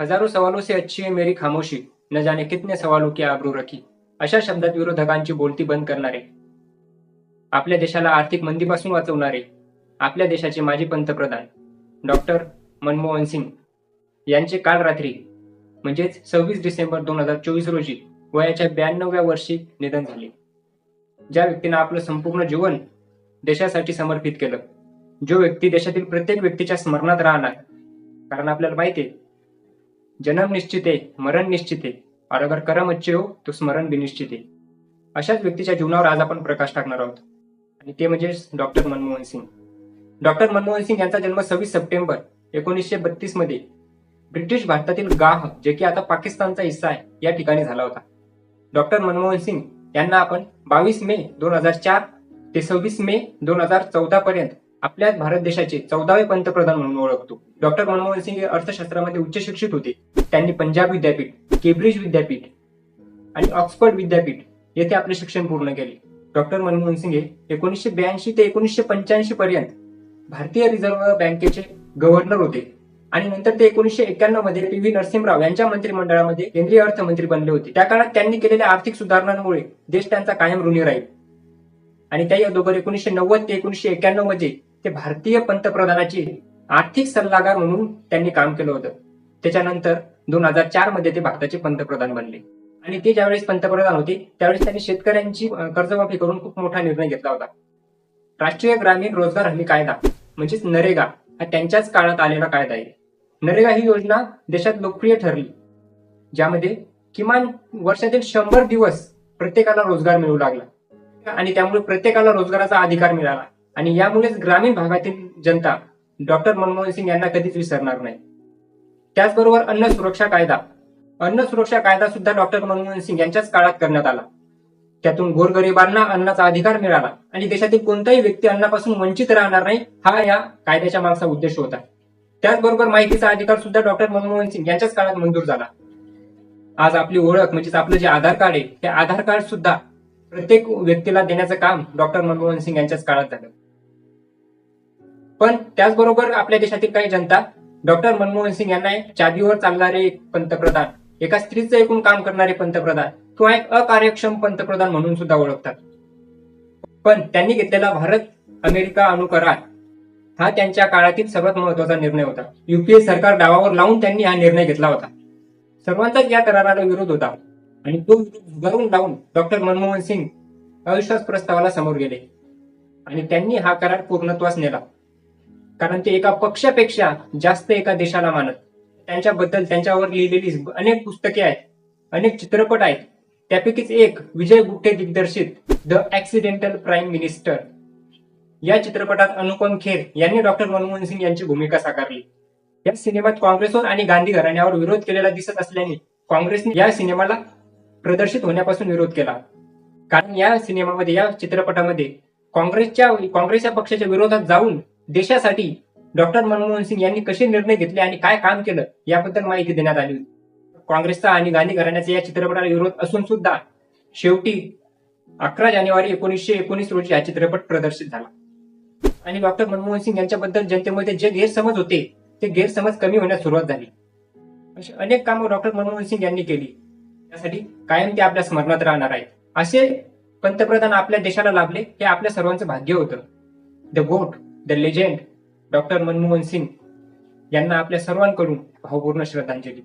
हजारो सवालों से अच्छी है मेरी खामोशी। न जाने कितने सवालों की आबरू रखी। अशा शब्दात विरोधकांची बोलती बंद करणारे। आपल्या देशाला आर्थिक मंदीपासून वाचवणारे। आपल्या देशाचे माजी पंतप्रधान डॉक्टर मनमोहन सिंग यांचे काल रात्री म्हणजेच सव्वीस डिसेंबर दोन हजार चोवीस रोजी वयाच्या ब्याण्णव्या वर्षी निधन झाले. ज्या व्यक्तीनं आपलं संपूर्ण जीवन देशासाठी समर्पित केलं जो व्यक्ती देशातील प्रत्येक व्यक्तीच्या स्मरणात राहणार कारण आपल्याला माहिती आहे जन्म निश्चिते मरण निश्चिते. और अगर कर्म अच्छे हो तो स्मरण बिनिश्चिते अशाच व्यक्तीच्या जीवनावर आज आपण प्रकाश टाकणार आहोत. आणि ते म्हणजे डॉक्टर मनमोहन सिंग. डॉक्टर मनमोहन सिंग यांचा जन्म सव्वीस सप्टेंबर एकोणीसशे बत्तीसमध्ये ब्रिटिश भारतातील गाह जे की आता पाकिस्तानचा हिस्सा आहे या ठिकाणी झाला होता. डॉक्टर मनमोहन सिंग यांना आपण बावीस मे दोन हजार चार ते सव्वीस मे दोन हजार चौदा पर्यंत आपल्या भारत देशाचे चौदावे पंतप्रधान म्हणून ओळखतो. डॉक्टर मनमोहन सिंग हे अर्थशास्त्रामध्ये उच्च शिक्षित होते. त्यांनी पंजाब विद्यापीठ केम्ब्रिज विद्यापीठ आणि ऑक्सफर्ड विद्यापीठ येथे आपले शिक्षण पूर्ण केले. डॉक्टर मनमोहन सिंग हे एकोणीसशे ब्याऐंशी ते एकोणीसशे पंच्याऐंशी पर्यंत भारतीय रिझर्व्ह बँकेचे गव्हर्नर होते. आणि नंतर ते एकोणीसशे एक्क्याण्णवमध्ये पी व्ही नरसिंहराव यांच्या मंत्रिमंडळामध्ये केंद्रीय अर्थमंत्री बनले होते. त्या काळात त्यांनी केलेल्या आर्थिक सुधारणांमुळे देश त्यांचा कायम ऋणी राहील. आणि त्याही अगोदर एकोणीसशे नव्वद ते एकोणीसशे एक्क्याण्णवमध्ये ते भारतीय पंतप्रधानाचे आर्थिक सल्लागार म्हणून त्यांनी काम केलं होतं. त्याच्यानंतर दोन हजार चारमध्ये ते भारताचे पंतप्रधान बनले. आणि ते ज्यावेळेस पंतप्रधान होते त्यावेळेस त्यांनी शेतकऱ्यांची कर्जमाफी करून खूप मोठा निर्णय घेतला होता. राष्ट्रीय ग्रामीण रोजगार हमी कायदा म्हणजेच नरेगा हा त्यांच्याच काळात आलेला कायदा आहे. नरेगा ही योजना देशात लोकप्रिय ठरली ज्यामध्ये किमान वर्षातील शंभर दिवस प्रत्येकाला रोजगार मिळू लागला. आणि त्यामुळे प्रत्येकाला रोजगाराचा अधिकार मिळाला. आणि यामुळेच ग्रामीण भागातील जनता डॉक्टर मनमोहन सिंग यांना कधीच विसरणार नाही. त्याचबरोबर अन्न सुरक्षा कायदा. अन्न सुरक्षा कायदा सुद्धा डॉक्टर मनमोहन सिंग यांच्याच काळात करण्यात आला. त्यातून गोरगरिबांना अन्नाचा अधिकार मिळाला आणि देशातील कोणताही व्यक्ती अन्नापासून वंचित राहणार नाही हा या कायद्याच्या मागचा उद्देश होता. त्याचबरोबर माहितीचा अधिकार सुद्धा डॉक्टर मनमोहन सिंग यांच्याच काळात मंजूर झाला. आज आपली ओळख म्हणजेच आपलं जे आधार कार्ड आहे ते आधार कार्ड सुद्धा प्रत्येक व्यक्तीला देण्याचं काम डॉक्टर मनमोहन सिंग यांच्याच काळात झालं. पण त्याचबरोबर आपल्या देशातील काही जनता डॉक्टर मनमोहन सिंग यांना एक चादीवर चालणारे एक पंतप्रधान एका स्त्रीचं एकूण काम करणारे पंतप्रधान किंवा एक अकार्यक्षम पंतप्रधान म्हणून सुद्धा ओळखतात. पण त्यांनी घेतलेला भारत अमेरिका अणुकरार हा त्यांच्या काळातील सर्वात महत्त्वाचा निर्णय होता. युपीए सरकार डावावर लावून त्यांनी हा निर्णय घेतला होता. सर्वांचाच या कराराला विरोध होता आणि तो विरोध झुगारून लावून डॉक्टर मनमोहन सिंग अविश्वास प्रस्तावाला समोर गेले आणि त्यांनी हा करार पूर्णत्वास नेला. कारण ते एका पक्षापेक्षा जास्त एका देशाला मानत. त्यांच्याबद्दल त्यांच्यावर लिहिलेली अनेक पुस्तके आहेत अनेक चित्रपट आहेत. त्यापैकीच एक विजय गुट्टे दिग्दर्शित द ऍक्सिडेंटल प्राईम मिनिस्टर या चित्रपटात अनुपम खेर यांनी डॉक्टर मनमोहन सिंग यांची भूमिका साकारली. या सिनेमात काँग्रेसवर आणि गांधी घराण्यावर विरोध केलेला दिसत असल्याने काँग्रेसने या सिनेमाला प्रदर्शित होण्यापासून विरोध केला. कारण या सिनेमामध्ये या चित्रपटामध्ये काँग्रेसच्या काँग्रेस या पक्षाच्या विरोधात जाऊन देशासाठी डॉक्टर मनमोहन सिंग यांनी कसे निर्णय घेतले आणि काय काम केलं याबद्दल माहिती देण्यात आली होती. काँग्रेसचा आणि गांधी घराण्याचा या चित्रपटाला विरोध असून सुद्धा शेवटी अकरा जानेवारी एकोणीसशे एकोणीस रोजी हा चित्रपट प्रदर्शित झाला. आणि डॉक्टर मनमोहन सिंग यांच्याबद्दल जनतेमध्ये जे गैरसमज होते ते गैरसमज कमी होण्यास सुरुवात झाली. अशी अनेक कामं डॉक्टर मनमोहन सिंग यांनी केली. त्यासाठी कायम ते आपल्या स्मरणात राहणार आहेत. असे पंतप्रधान आपल्या देशाला लाभले हे आपल्या सर्वांचं भाग्य होतं. The goat the legend doctor Manmohan Singh यांना आपल्या सर्वांकडून भावपूर्ण श्रद्धांजली.